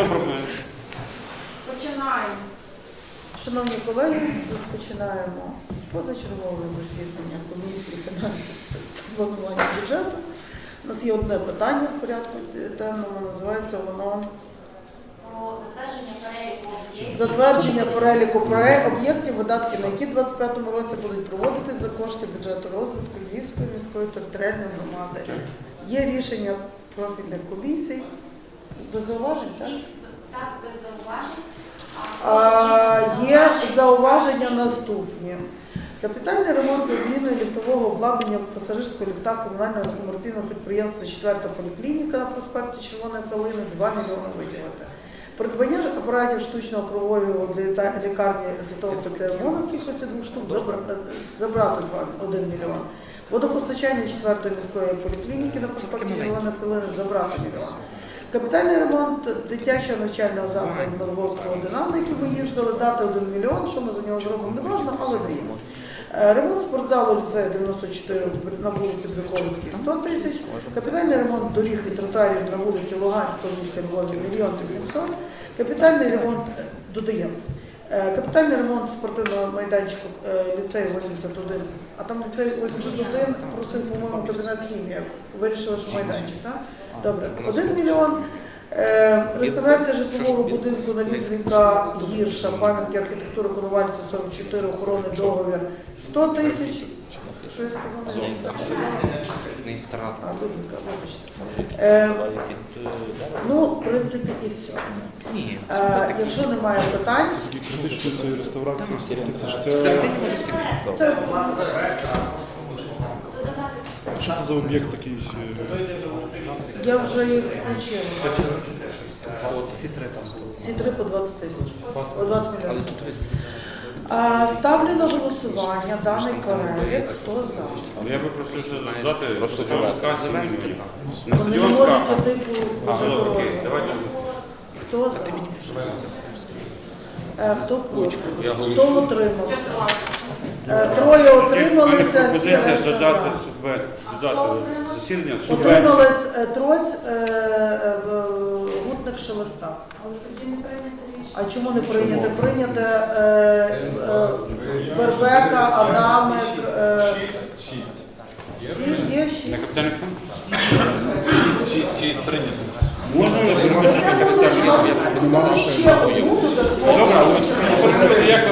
Хто пропонує? Починаємо. Шановні колеги, розпочинаємо позачергове засідання комісії фінансів та планування бюджету. У нас є одне питання в порядку денному, називається воно затвердження переліку об'єктів, видатки на які в 2025 році будуть проводитись за кошти бюджету розвитку Львівської міської територіальної громади. Є рішення профільних комісій. Без зауважень, так? Так без зауважень. А, Є зауваження наступні. Капітальний ремонт за зміною ліфтового обладнання пасажирського ліфта комунального комерційного підприємства 4 поліклініка на проспекті Червоної Калини 2 мільйони виділити. Придбання апаратів штучного кровового для лікарні Святого Пантелеймона в кількості двох штук забрати 1 мільйон. Водопостачання 4 міської поліклініки на проспекті Червоної Калини забрати мільйон. Капітальний ремонт дитячого навчального закладу Меловського Дина, на який ми їздили, дати 1 мільйон, що ми за нього зробимо, не можна, але даємо. Е, Ремонт спортзалу ліцею 94 на вулиці Брюховицькій 100 тисяч. Капітальний ремонт доріг і тротуарів на вулиці Луганська в місті Львові 1 мільйон 800. Капітальний ремонт, е, додаємо, капітальний ремонт спортивного майданчику е, ліцею 81, а там ліцей 81 просив, по-моєму, кабінет хімія. Вирішили, що майданчик, так? Добре, 1 мільйон. Е, Реставрація житлового будинку на Лізвінка гірша, пам'ятки архітектури Коновальця 44, охорони договір 100 тисяч. Що я сказала? Не страта. А, Людмила, вибачте. Е, ну, в принципі, і все. Ні, Е, якщо немає питань, Такі критичні цієї реставрації 100. Це всередині може бути. Добре. це що це за об'єкт такий? е, я вже їх включила. От всі три там сто. Всі три по 20 тисяч. По 20 Але мільйонів. тут весь буде зараз. А, ставлю на голосування даний перелік. Хто за? Але я би просив Знаєш, додати просто. На Вони не стадіон можуть Скаський. йти по А, по окей, дорозі. давайте. Хто за? Е, Хто проти? Хто утримався? Е, Троє У мене утрималися, пропозиція додати за. субвенцію, додати засідання субвенцію. Утримались е, Троць, е, е, в- Гутник Шелеста. Але тоді не прийнято рішення. А чому не прийняте? Прийняте е, е, Бербека, Адамик, Шість. Сім є На капітальний фонд? Шість прийнято. Можна Це може ще одну Добре, але закон. пропозиція як